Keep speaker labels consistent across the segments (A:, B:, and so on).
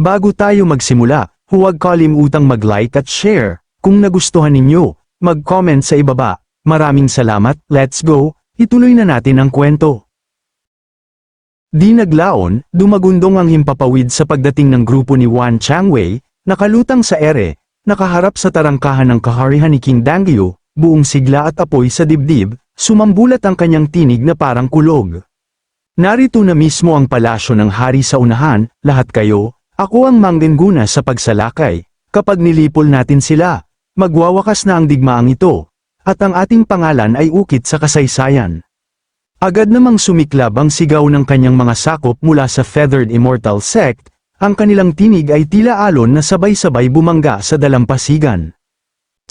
A: Bago tayo magsimula, huwag kalimutang mag-like at share. Kung nagustuhan ninyo, mag-comment sa ibaba. Maraming salamat, let's go, ituloy na natin ang kwento. Di naglaon, dumagundong ang himpapawid sa pagdating ng grupo ni Wan Changwei, nakalutang sa ere, nakaharap sa tarangkahan ng kaharihan ni King Dangyu, buong sigla at apoy sa dibdib, sumambulat ang kanyang tinig na parang kulog. Narito na mismo ang palasyo ng hari sa unahan, lahat kayo, ako ang manggenguna sa pagsalakay, kapag nilipol natin sila, magwawakas na ang digmaang ito, at ang ating pangalan ay ukit sa kasaysayan. Agad namang sumiklab ang sigaw ng kanyang mga sakop mula sa Feathered Immortal Sect, ang kanilang tinig ay tila alon na sabay-sabay bumangga sa dalampasigan.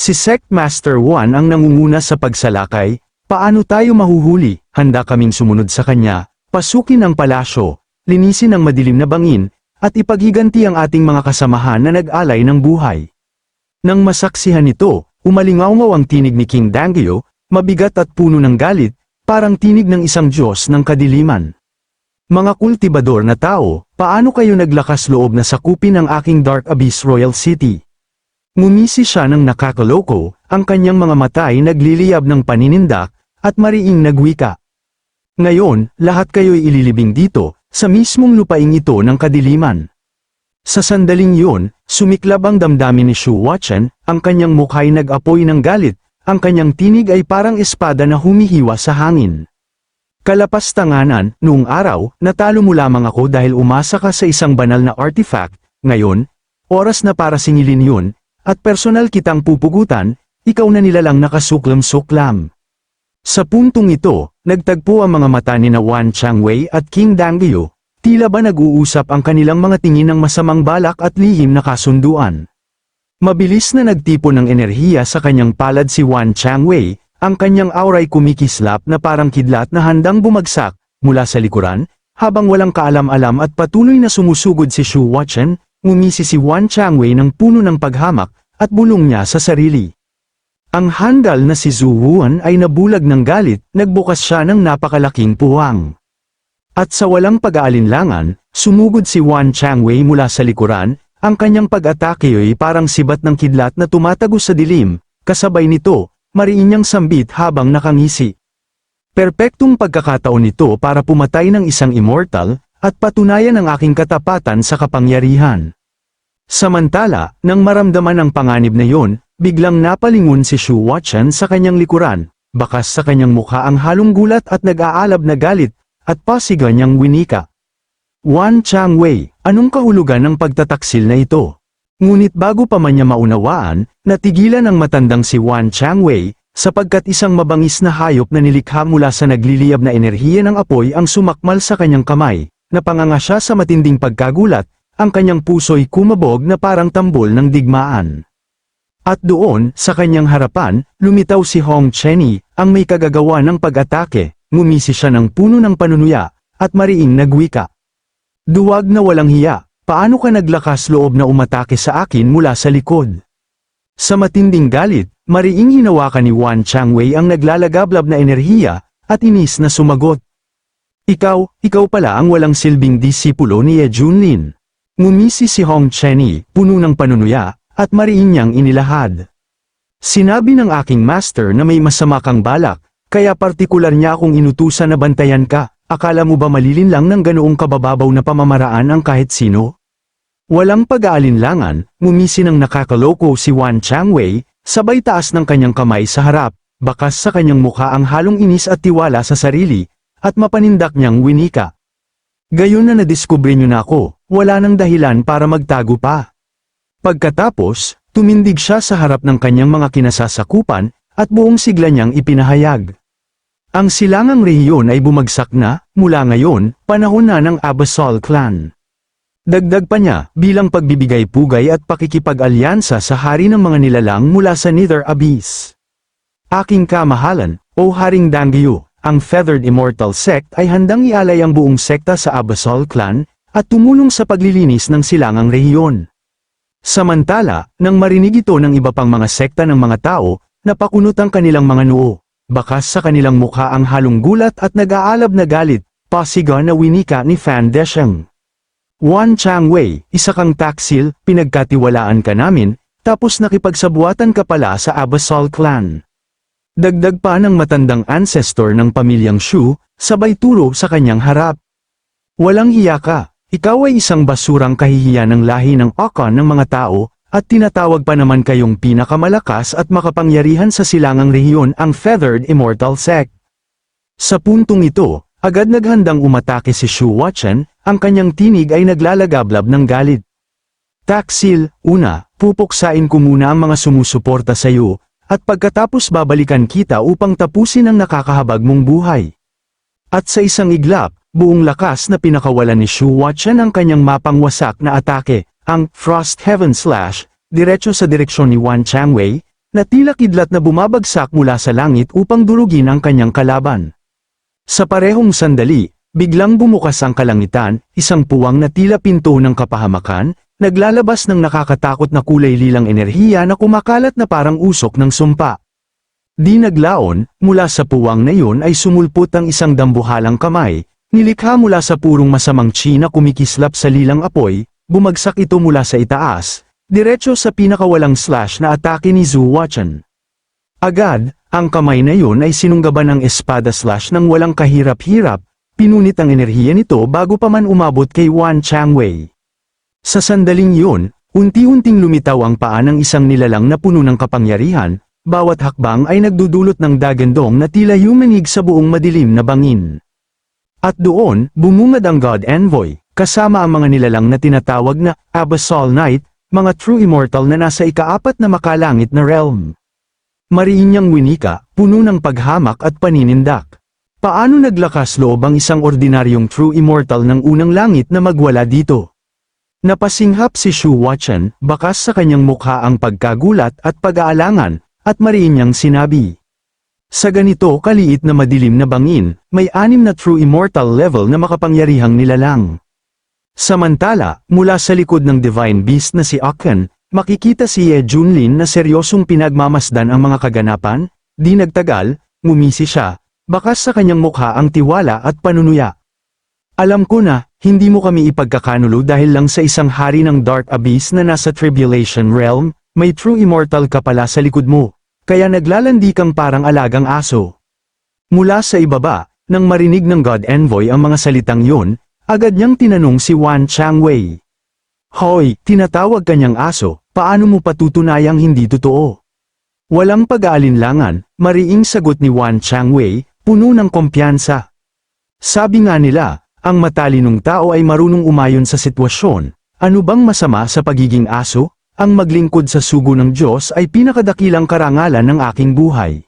A: Si Sect Master 1 ang nangunguna sa pagsalakay, paano tayo mahuhuli, handa kaming sumunod sa kanya, pasukin ang palasyo, linisin ang madilim na bangin, at ipaghiganti ang ating mga kasamahan na nag-alay ng buhay. Nang masaksihan ito, umalingaw ang tinig ni King Dangyo, mabigat at puno ng galit, parang tinig ng isang Diyos ng kadiliman. Mga kultibador na tao, paano kayo naglakas loob na sakupin ang aking Dark Abyss Royal City? Ngumisi siya ng nakakaloko, ang kanyang mga mata ay nagliliyab ng paninindak, at mariing nagwika. Ngayon, lahat kayo'y ililibing dito, sa mismong lupaing ito ng kadiliman. Sa sandaling yun, sumiklab ang damdamin ni Shu Wachen, ang kanyang mukha'y nag-apoy ng galit, ang kanyang tinig ay parang espada na humihiwa sa hangin. Kalapas tanganan, noong araw, natalo mo lamang ako dahil umasa ka sa isang banal na artifact, ngayon, oras na para singilin yun, at personal kitang pupugutan, ikaw na nilalang nakasuklam-suklam. Sa puntong ito, nagtagpo ang mga mata ni na Wan Changwei at King Dangyo, tila ba nag-uusap ang kanilang mga tingin ng masamang balak at lihim na kasunduan. Mabilis na nagtipon ng enerhiya sa kanyang palad si Wan Changwei, ang kanyang aura'y kumikislap na parang kidlat na handang bumagsak, mula sa likuran, habang walang kaalam-alam at patuloy na sumusugod si Shu Wachen, ngumisi si Wan Changwei ng puno ng paghamak, at bulong niya sa sarili. Ang handal na si Zhu Wuan ay nabulag ng galit, nagbukas siya ng napakalaking puwang. At sa walang pag-aalinlangan, sumugod si Wan Changwei mula sa likuran, ang kanyang pag-atake ay parang sibat ng kidlat na tumatagos sa dilim, kasabay nito, mariin niyang sambit habang nakangisi. Perpektong pagkakataon nito para pumatay ng isang immortal, at patunayan ang aking katapatan sa kapangyarihan. Samantala, nang maramdaman ang panganib na yon, biglang napalingon si Shu Wachen sa kanyang likuran, bakas sa kanyang mukha ang halong gulat at nag-aalab na galit, at pasiga niyang winika. Wan Changwei, anong kahulugan ng pagtataksil na ito? Ngunit bago pa man niya maunawaan, natigilan ang matandang si Wan Changwei, sapagkat isang mabangis na hayop na nilikha mula sa nagliliyab na enerhiya ng apoy ang sumakmal sa kanyang kamay, napanganga siya sa matinding pagkagulat, ang kanyang puso'y kumabog na parang tambol ng digmaan. At doon, sa kanyang harapan, lumitaw si Hong Chenny, ang may kagagawa ng pag-atake, ngumisi siya ng puno ng panunuya, at mariing nagwika. Duwag na walang hiya, paano ka naglakas loob na umatake sa akin mula sa likod? Sa matinding galit, mariing hinawakan ni Wan Changwei ang naglalagablab na enerhiya, at inis na sumagot. Ikaw, ikaw pala ang walang silbing disipulo ni Ye Junlin. Ngumisi si Hong Chenny, puno ng panunuya, at mariin niyang inilahad. Sinabi ng aking master na may masama kang balak, kaya partikular niya akong inutusan na bantayan ka, akala mo ba malilin lang ng ganoong kabababaw na pamamaraan ang kahit sino? Walang pag-aalinlangan, ngumisi ng nakakaloko si Wan Changwei, sabay taas ng kanyang kamay sa harap, bakas sa kanyang mukha ang halong inis at tiwala sa sarili, at mapanindak niyang winika. Gayon na nadiskubre niyo na ako, wala nang dahilan para magtago pa. Pagkatapos, tumindig siya sa harap ng kanyang mga kinasasakupan, at buong sigla niyang ipinahayag. Ang silangang rehiyon ay bumagsak na, mula ngayon, panahon na ng Abyssal Clan. Dagdag pa niya, bilang pagbibigay pugay at pakikipag-alyansa sa hari ng mga nilalang mula sa Nether Abyss. Aking kamahalan, o Haring Dangyu, ang Feathered Immortal Sect ay handang ialay ang buong sekta sa Abyssal Clan, at tumulong sa paglilinis ng silangang rehiyon. Samantala, nang marinig ito ng iba pang mga sekta ng mga tao, napakunot ang kanilang mga noo. Bakas sa kanilang mukha ang halong gulat at nag-aalab na galit, pasiga na winika ni Fan Desheng. Wan Changwei, isa kang taksil, pinagkatiwalaan ka namin, tapos nakipagsabuatan ka pala sa Abyssal Clan. Dagdag pa ng matandang ancestor ng pamilyang Shu, sabay turo sa kanyang harap. Walang hiya ka, ikaw ay isang basurang kahihiyan ng lahi ng Akon ng mga tao, at tinatawag pa naman kayong pinakamalakas at makapangyarihan sa silangang rehiyon ang Feathered Immortal Sect. Sa puntong ito, agad naghandang umatake si Shu Watchen, ang kanyang tinig ay naglalagablab ng galit. Taksil, una, pupuksain ko muna ang mga sumusuporta sa iyo, at pagkatapos babalikan kita upang tapusin ang nakakahabag mong buhay. At sa isang iglap, buong lakas na pinakawalan ni Shu Watchen ang kanyang mapangwasak na atake, ang Frost Heaven Slash, diretso sa direksyon ni Wan Changwei, na tila kidlat na bumabagsak mula sa langit upang durugin ang kanyang kalaban. Sa parehong sandali, biglang bumukas ang kalangitan, isang puwang na tila pinto ng kapahamakan, naglalabas ng nakakatakot na kulay lilang enerhiya na kumakalat na parang usok ng sumpa. Di naglaon, mula sa puwang na yun ay sumulpot ang isang dambuhalang kamay, nilikha mula sa purong masamang chi na kumikislap sa lilang apoy, bumagsak ito mula sa itaas, diretso sa pinakawalang slash na atake ni Zhu Watchen. Agad, ang kamay na yun ay sinunggaban ng espada slash ng walang kahirap-hirap, pinunit ang enerhiya nito bago pa man umabot kay Wan Changwei. Sa sandaling yun, unti-unting lumitaw ang paa ng isang nilalang na puno ng kapangyarihan, bawat hakbang ay nagdudulot ng dagandong na tila yumanig sa buong madilim na bangin. At doon, bumungad ang God Envoy, kasama ang mga nilalang na tinatawag na Abyssal Knight, mga true immortal na nasa ikaapat na makalangit na realm. Mariin niyang winika, puno ng paghamak at paninindak. Paano naglakas loob ang isang ordinaryong true immortal ng unang langit na magwala dito? Napasinghap si Shu Watchen, bakas sa kanyang mukha ang pagkagulat at pag-aalangan, at mariin niyang sinabi. Sa ganito kaliit na madilim na bangin, may anim na true immortal level na makapangyarihang nilalang. Samantala, mula sa likod ng Divine Beast na si Aken, makikita si Ye Junlin na seryosong pinagmamasdan ang mga kaganapan, di nagtagal, ngumisi siya, bakas sa kanyang mukha ang tiwala at panunuya. Alam ko na, hindi mo kami ipagkakanulo dahil lang sa isang hari ng Dark Abyss na nasa Tribulation Realm, may true immortal ka pala sa likod mo, kaya naglalandi kang parang alagang aso. Mula sa ibaba, nang marinig ng God Envoy ang mga salitang yun, Agad niyang tinanong si Wan Changwei. Hoy, tinatawag kanyang aso, paano mo patutunayang hindi totoo? Walang pag-aalinlangan, mariing sagot ni Wan Changwei, puno ng kumpiyansa. Sabi nga nila, ang matalinong tao ay marunong umayon sa sitwasyon, ano bang masama sa pagiging aso? Ang maglingkod sa sugo ng Diyos ay pinakadakilang karangalan ng aking buhay.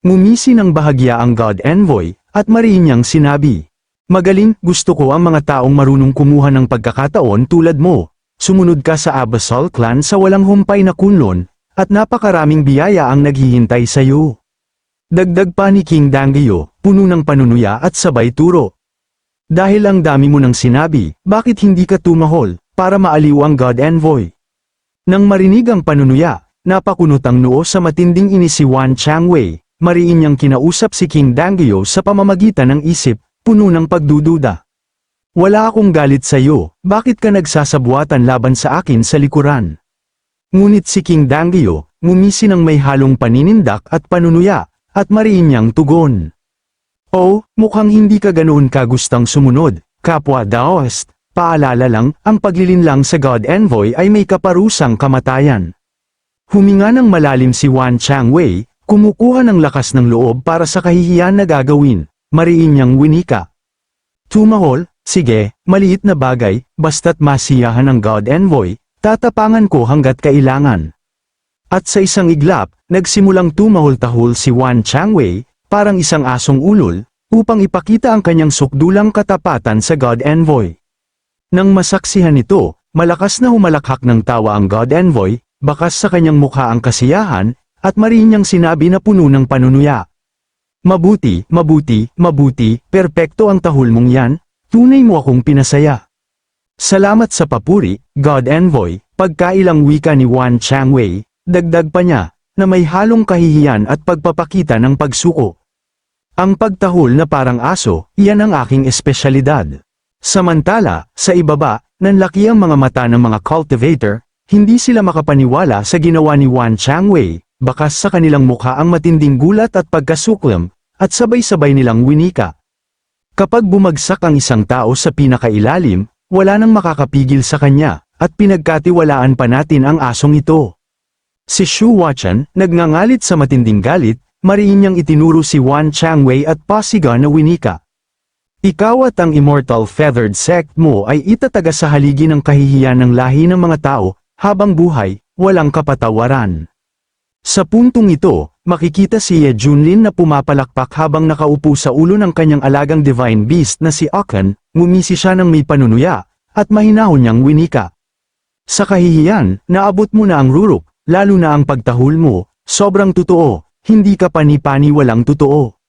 A: Ngumisi ng bahagya ang God Envoy, at mariin niyang sinabi, Magaling, gusto ko ang mga taong marunong kumuha ng pagkakataon tulad mo. Sumunod ka sa Abyssal Clan sa walang humpay na kunlon, at napakaraming biyaya ang naghihintay sa iyo. Dagdag pa ni King Dangyo, puno ng panunuya at sabay turo. Dahil ang dami mo nang sinabi, bakit hindi ka tumahol, para maaliw ang God Envoy? Nang marinig ang panunuya, napakunot ang noo sa matinding inis si Wan Changwei, mariin niyang kinausap si King Dangyo sa pamamagitan ng isip, puno ng pagdududa. Wala akong galit sa iyo, bakit ka nagsasabuatan laban sa akin sa likuran? Ngunit si King Dangyo, ngumisi ng may halong paninindak at panunuya, at mariin niyang tugon. Oh, mukhang hindi ka ganoon kagustang sumunod, kapwa Daoist, paalala lang, ang paglilinlang sa God Envoy ay may kaparusang kamatayan. Huminga ng malalim si Wan Changwei, kumukuha ng lakas ng loob para sa kahihiyan na gagawin, mariin niyang winika. Tumahol, sige, maliit na bagay, basta't masiyahan ng God Envoy, tatapangan ko hanggat kailangan. At sa isang iglap, nagsimulang tumahol-tahol si Wan Changwei, parang isang asong ulol, upang ipakita ang kanyang sukdulang katapatan sa God Envoy. Nang masaksihan ito, malakas na humalakhak ng tawa ang God Envoy, bakas sa kanyang mukha ang kasiyahan, at mariin niyang sinabi na puno ng panunuya. Mabuti, mabuti, mabuti, perpekto ang tahol mong yan, tunay mo akong pinasaya. Salamat sa papuri, God Envoy, pagkailang wika ni Wan Changwei, dagdag pa niya, na may halong kahihiyan at pagpapakita ng pagsuko. Ang pagtahol na parang aso, iyan ang aking espesyalidad. Samantala, sa ibaba, nanlaki ang mga mata ng mga cultivator, hindi sila makapaniwala sa ginawa ni Wan Changwei, bakas sa kanilang mukha ang matinding gulat at pagkasuklam, at sabay-sabay nilang winika. Kapag bumagsak ang isang tao sa pinakailalim, wala nang makakapigil sa kanya, at pinagkatiwalaan pa natin ang asong ito. Si Shu Wachan, nagngangalit sa matinding galit, mariin niyang itinuro si Wan Changwei at Pasiga na winika. Ikaw at ang immortal feathered sect mo ay itataga sa haligi ng kahihiyan ng lahi ng mga tao, habang buhay, walang kapatawaran. Sa puntong ito, makikita si Ye Junlin na pumapalakpak habang nakaupo sa ulo ng kanyang alagang divine beast na si Akan, ngumisi siya ng may panunuya, at mahinahon niyang winika. Sa kahihiyan, naabot mo na ang rurok, lalo na ang pagtahol mo, sobrang totoo, hindi ka pani-pani walang totoo.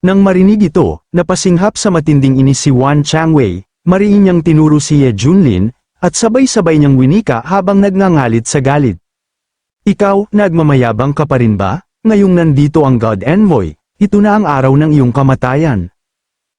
A: Nang marinig ito, napasinghap sa matinding inis si Wan Changwei, mariin niyang tinuro si Ye Junlin, at sabay-sabay niyang winika habang nagngangalit sa galit. Ikaw, nagmamayabang ka pa rin ba? Ngayong nandito ang God Envoy, ito na ang araw ng iyong kamatayan.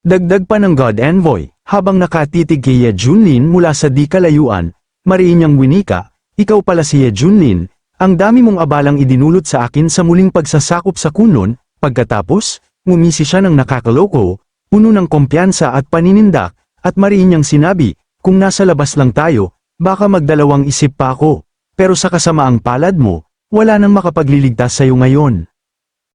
A: Dagdag pa ng God Envoy, habang nakatitig kay Ye Junlin mula sa di kalayuan, mariin niyang winika, ikaw pala si Ye Junlin, ang dami mong abalang idinulot sa akin sa muling pagsasakop sa kunon, pagkatapos, ngumisi siya ng nakakaloko, puno ng kumpiyansa at paninindak, at mariin niyang sinabi, kung nasa labas lang tayo, baka magdalawang isip pa ako, pero sa kasamaang palad mo, wala nang makapagliligtas sa'yo ngayon.